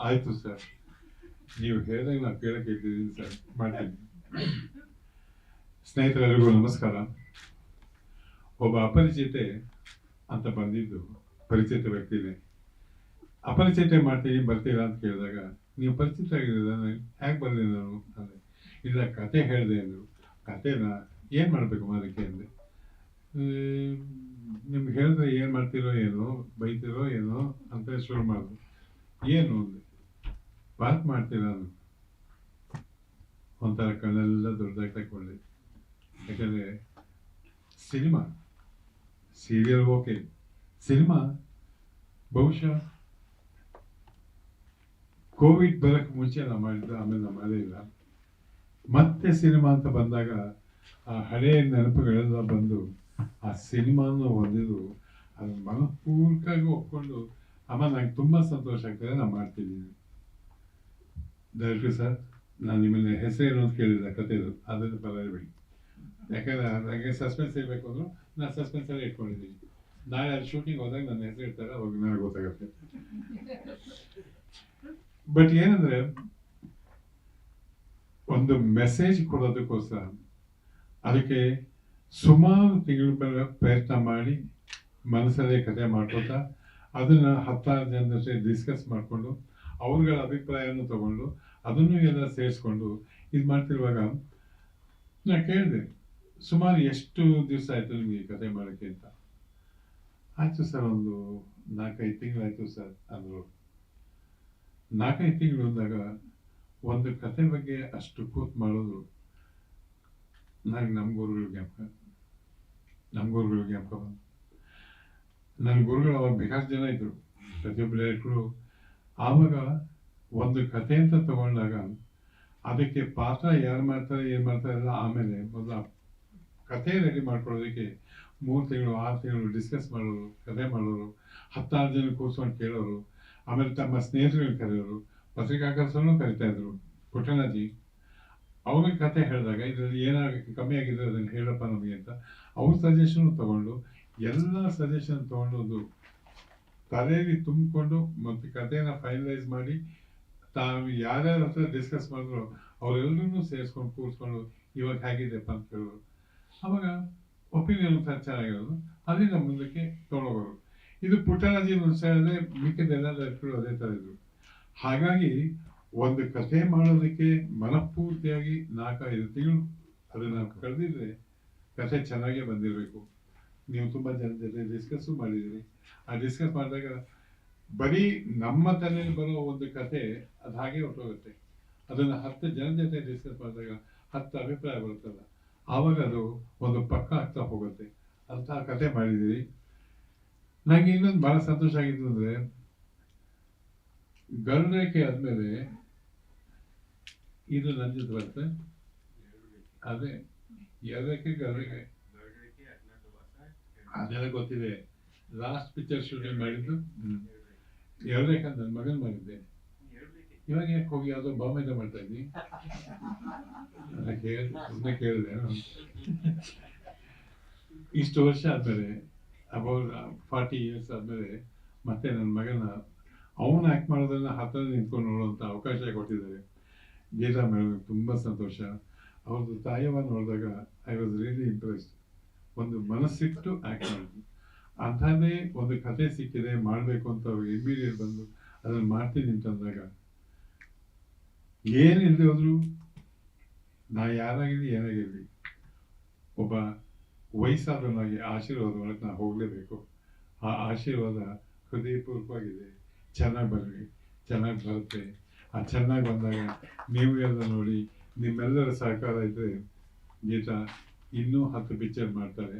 ಆಯ್ತು ಸರ್. ನೀವು ಹೇಳಿದಾಗ ನಾವು ಕೇಳಕ್ಕೆ ಇಟ್ಟಿದ್ದೀನಿ ಸರ್. ಮಾಡ್ತೀನಿ. ಸ್ನೇಹಿತರೆಲ್ಲರಿಗೂ ನಮಸ್ಕಾರ. ಒಬ್ಬ ಅಪರಿಚಿತೆ ಅಂತ ಬಂದಿದ್ದು ಪರಿಚಿತ ವ್ಯಕ್ತಿನೇ. ಅಪರಿಚಿತೆ ಮಾಡ್ತೀನಿ, ಬರ್ತೀರಾ ಅಂತ ಕೇಳಿದಾಗ, ನೀವು ಪರಿಚಿತ ಆಗಿದ್ದೀರ? ಹೇಗೆ ಬಂದೆ ನಾನು ಅಂದೆ. ಇಲ್ಲ ಕತೆ ಹೇಳಿದೆ ಅಂದರು. ಕತೆನ ಏನು ಮಾಡಬೇಕು ಅದಕ್ಕೆ ಅಂದೆ. ನಿಮ್ಗೆ ಹೇಳಿದ್ರೆ ಏನು ಮಾಡ್ತೀರೋ ಏನು, ಬೈತಿರೋ ಏನೋ ಅಂತ ಶುರು ಮಾಡಿದ್ರು ಏನು ಅಂದೆ ಪಾರ್ಕ್ ಮಾಡ್ತೀರಾ ನಾನು ಒಂಥರ ಕಣ್ಣೆಲ್ಲ ದೊಡ್ಡದಾಗಿ ತಗೊಂಡೆ ಯಾಕಂದರೆ, ಸಿನಿಮಾ ಸೀರಿಯಲ್ ಓಕೆ ಸಿನಿಮಾ, ಬಹುಶಃ ಕೋವಿಡ್ ಬರಕ್ಕೆ ಮುಂಚೆ ನಾವು ಮಾಡಿದ್ದು, ಆಮೇಲೆ ನಾವು ಮಾಡೇ ಇಲ್ಲ. ಮತ್ತೆ ಸಿನಿಮಾ ಅಂತ ಬಂದಾಗ ಆ ಹಳೆಯ ನೆನಪುಗಳೆಲ್ಲ ಬಂದು ಆ ಸಿನಿಮಾನ ಹೊಂದಿದ್ದು ಅದು ಮನಪೂರ್ವಕವಾಗಿ ಒಪ್ಕೊಂಡು, ಅಮ್ಮ ನಂಗೆ ತುಂಬ ಸಂತೋಷ ಆಗ್ತದೆ, ನಾನು ಮಾಡ್ತಿದ್ದೀನಿ. ಡೈರೆಕ್ಟರ್ ಸರ್, ನಾನು ನಿಮ್ಮನ್ನ ಹೆಸರೇನು ಅಂತ ಕೇಳಿದ್ದೆ ಕಥೆದು ಅದನ್ನು ಬರಬೇಡಿ ಯಾಕಂದ್ರೆ ನನಗೆ ಸಸ್ಪೆನ್ಸ್ ಇರಬೇಕು ಅಂದ್ರು, ನಾನು ಸಸ್ಪೆನ್ಸಲ್ಲಿ ಇಟ್ಕೊಂಡಿದ್ದೀನಿ. ನಾಳೆ ಅಲ್ಲಿ ಶೂಟಿಂಗ್ ಹೋದಾಗ ನನ್ನ ಹೆಸರು ಇರ್ತಾರೆ ಅವಾಗ ನನಗೆ ಗೊತ್ತಾಗುತ್ತೆ. ಬಟ್ ಏನಂದ್ರೆ, ಒಂದು ಮೆಸೇಜ್ ಕೊಡೋದಕ್ಕೋಸ್ಕರ, ಅದಕ್ಕೆ ಸುಮಾರು ತಿಂಗಳ ಪ್ರಯತ್ನ ಮಾಡಿ, ಮನಸ್ಸಲ್ಲೇ ಕತೆ ಮಾಡ್ಕೊತಾ ಅದನ್ನ ಹತ್ತಾರು ಜನ ಜೊತೆ ಡಿಸ್ಕಸ್ ಮಾಡಿಕೊಂಡು, ಅವ್ರಗಳ ಅಭಿಪ್ರಾಯವನ್ನು ತಗೊಂಡು, ಅದನ್ನು ಎಲ್ಲ ಸೇರಿಸ್ಕೊಂಡು, ಇದು ಮಾಡ್ತಿರುವಾಗ ನಾನು ಕೇಳಿದೆ, ಸುಮಾರು ಎಷ್ಟು ದಿವಸ ಆಯಿತು ನಿಮಗೆ ಕತೆ ಮಾಡೋಕ್ಕೆ ಅಂತ? ಆಯಿತು ಸರ್, ಒಂದು ನಾಲ್ಕೈದು ತಿಂಗಳಾಯಿತು ಸರ್ ಅಂದರು. ನಾಲ್ಕೈದು ತಿಂಗಳು ಅಂದಾಗ ಒಂದು ಕತೆ ಬಗ್ಗೆ ಅಷ್ಟು ಕೂತ್ ಮಾಡೋದು ನನಗೆ ನಮ್ಮ ಗುರುಗಳು ಜ್ಞಾಪಕ ನಮ್ಮ ಗುರುಗಳು ಜ್ಞಾಪಕ ಬಂತು. ನನ್ನ ಗುರುಗಳು ಅವಾಗ ಬೇಕಾಷ್ಟು ಜನ ಇದ್ದರು ಪ್ರತಿಯೊಬ್ಬರು ಡೈರೆಕ್ಟ್ರು ಆವಾಗ ಒಂದು ಕತೆ ಅಂತ ತಗೊಂಡಾಗ ಅದಕ್ಕೆ ಪಾತ್ರ ಯಾರು ಮಾಡ್ತಾರೆ, ಏನು ಮಾಡ್ತಾರೆ ಎಲ್ಲ ಆಮೇಲೆ ಮೊದಲು ಕಥೆ ರೆಡಿ ಮಾಡ್ಕೊಳ್ಳೋದಕ್ಕೆ ಮೂರು ತಿಂಗಳು, ಆರು ತಿಂಗಳು ಡಿಸ್ಕಸ್ ಮಾಡೋರು, ಕತೆ ಮಾಡೋರು, ಹತ್ತಾರು ಜನ ಕೂರ್ಸ್ಕೊಂಡು ಕೇಳೋರು, ಆಮೇಲೆ ತಮ್ಮ ಸ್ನೇಹಿತರನ್ನು ಕರೆಯೋರು, ಪತ್ರಿಕಾಕರ್ತರನ್ನು ಕರಿತಾ ಇದ್ರು. ಪುಟ್ಟಣಜಿ ಅವ್ರಿಗೆ ಕತೆ ಹೇಳಿದಾಗ ಇದರಲ್ಲಿ ಏನಾಗಕ್ಕೆ ಕಮ್ಮಿ ಆಗಿದೆ ಅದನ್ನು ಹೇಳಪ್ಪ ನಮಗೆ ಅಂತ ಅವ್ರ ಸಜೆಷನ್ ತಗೊಂಡು ಎಲ್ಲ ಸಜೆಷನ್ ತಗೊಂಡು ತಲೆಯಲ್ಲಿ ತುಂಬಿಕೊಂಡು ಮತ್ತು ಕಥೆನ ಫೈನಲೈಸ್ ಮಾಡಿ ತಾವು ಯಾರ್ಯಾರ ಹತ್ರ ಡಿಸ್ಕಸ್ ಮಾಡಿದ್ರು ಅವರೆಲ್ಲರೂ ಸೇರಿಸ್ಕೊಂಡು ಕೂರಿಸ್ಕೊಂಡು ಇವಾಗ ಹೇಗಿದೆಪ್ಪ ಅಂತ ಕೇಳೋರು. ಅವಾಗ ಒಪಿನಿಯನ್ ಚೆನ್ನಾಗಿರೋದು. ನಮ್ಮ ಮುಂದಕ್ಕೆ ತೊಗೊಂಡೋಗೋರು ಇದು ಪುಟ್ಟರಾಜಿ ಹೇಳಿದ್ರೆ ಮಿಕ್ಕಿದೆಲ್ಲ ಡೈರೆಕ್ಟ್ರು ಅದೇ ಥರ ಇದ್ದರು ಹಾಗಾಗಿ ಒಂದು ಕಥೆ ಮಾಡೋದಕ್ಕೆ ಮನಪೂರ್ತಿಯಾಗಿ ನಾಲ್ಕೈದು ತಿಂಗಳು ಅದನ್ನು ಕಳೆದಿದ್ರೆ ಕಥೆ ಚೆನ್ನಾಗೇ ಬಂದಿರಬೇಕು. ನೀವು ತುಂಬ ಜನ ಜೊತೆ ಡಿಸ್ಕಸ್ಸು ಮಾಡಿದ್ದೀರಿ. ಆ ಡಿಸ್ಕಸ್ ಮಾಡಿದಾಗ ಬರೀ ನಮ್ಮ ತಲೆಯಲ್ಲಿ ಬರೋ ಒಂದು ಕತೆ ಅದು ಹಾಗೆ ಹೊರಟೋಗುತ್ತೆ. ಅದನ್ನು ಹತ್ತು ಜನ ಜೊತೆ ಡಿಸ್ಕಸ್ ಮಾಡಿದಾಗ ಹತ್ತು ಅಭಿಪ್ರಾಯ ಬರುತ್ತಲ್ಲ. ಆವಾಗ ಅದು ಒಂದು ಪಕ್ಕ ಆಗ್ತಾ ಹೋಗುತ್ತೆ. ಅಂತ ಕತೆ ಮಾಡಿದ್ದೀರಿ. ನನಗೆ ಇನ್ನೊಂದು ಭಾಳ ಸಂತೋಷ ಆಗಿತ್ತು ಅಂದರೆ ಗರುಡರೇಖೆ ಆದಮೇಲೆ ಇದು ನನ್ನ ಜೊತೆ ಬರುತ್ತೆ. ಅದೇ ಎರಡಕ್ಕೆ ಗರುಡರೇಖೆ ಅದೆಲ್ಲ ಗೊತ್ತಿದೆ. ಲಾಸ್ಟ್ ಪಿಕ್ಚರ್ ಶೂಟಿಂಗ್ ಮಾಡಿದ್ದು? ಎರಡಕ್ಕೆ ನನ್ನ ಮಗನ್ ಮಾಡಿದ್ದೆ. ಇವಾಗ ಯಾಕೆ ಹೋಗಿ ಯಾವುದೋ ಬಾಂಬೆಯಿಂದ ಮಾಡ್ತಾ ಕೇಳಿ ಸುಮ್ಮನೆ ಕೇಳಿದೆ. ಇಷ್ಟು ವರ್ಷ ಆದ್ಮೇಲೆ ಅಬೌಟ್ ಫಾರ್ಟಿ ಇಯರ್ಸ್ ಆದ್ಮೇಲೆ ಮತ್ತೆ ನನ್ನ ಮಗನ ಅವನು ಆ್ಯಕ್ಟ್ ಮಾಡೋದನ್ನ ಹತ್ತಿರ ನಿಂತ್ಕೊಂಡು ನೋಡುವಂಥ ಅವಕಾಶ ಕೊಟ್ಟಿದ್ದಾರೆ. ಗೀತಾ ಮೇಡಮ್ ತುಂಬ ಸಂತೋಷ. ಅವ್ರದ್ದು ತಾಯವ ನೋಡಿದಾಗ ಐ ವಾಸ್ ರಿಯಲಿ ಇಂಪ್ರೆಸ್ಡ್ ಒಂದು ಮನಸ್ಸಿಟ್ಟು ಆ್ಯಕ್ಟ್ ಮಾಡಿದ್ರು. ಅಂಥದ್ದೇ ಒಂದು ಕತೆ ಸಿಕ್ಕಿದೆ, ಮಾಡಬೇಕು ಅಂತ ಅವ್ರಿಗೆ ಇಮಿಡಿಯೇಟ್ ಬಂದು ಅದನ್ನು ಮಾಡ್ತೀನಿ ಅಂತಂದಾಗ ಏನಿಲ್ಲದೆ ಹೋದ್ರು ನಾ ಯಾರಾಗಿರಲಿ, ಏನಾಗಿರಲಿ, ಒಬ್ಬ ವಯಸ್ಸಾದವನಾಗಿ ಆಶೀರ್ವಾದ ಒಳಗೆ ನಾ ಹೋಗಲೇಬೇಕು. ಆ ಆಶೀರ್ವಾದ ಹೃದಯಪೂರ್ವಕವಾಗಿದೆ. ಚೆನ್ನಾಗಿ ಬರ್ರಿ ಚೆನ್ನಾಗಿ ಬರುತ್ತೆ ಆ ಚೆನ್ನಾಗಿ ಬಂದಾಗ ನೀವು ಎಲ್ಲ ನೋಡಿ, ನಿಮ್ಮೆಲ್ಲರ ಸಹಕಾರ ಇದ್ದರೆ ಗೀತಾ ಇನ್ನೂ ಹತ್ತು ಪಿಕ್ಚರ್ ಮಾಡ್ತಾರೆ.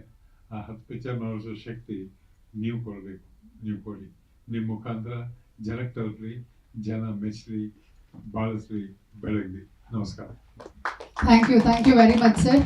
ಆ ಹತ್ತು ಪಿಕ್ಚರ್ ಮಾಡಿಸೋ ಶಕ್ತಿ ನೀವು ಕೊಡಬೇಕು, ನೀವು ಕೊಡಿ. ನಿಮ್ಮ ಮುಖಾಂತರ ಜನಕ್ಕೆ ತಲುಪ್ರಿ, ಜನ ಮೆಚ್ಚಲಿ ಬಾಳಿಸ್ಲಿ ಬೆಳಗ್ಲಿ ನಮಸ್ಕಾರ. Thank you thank you very much sir.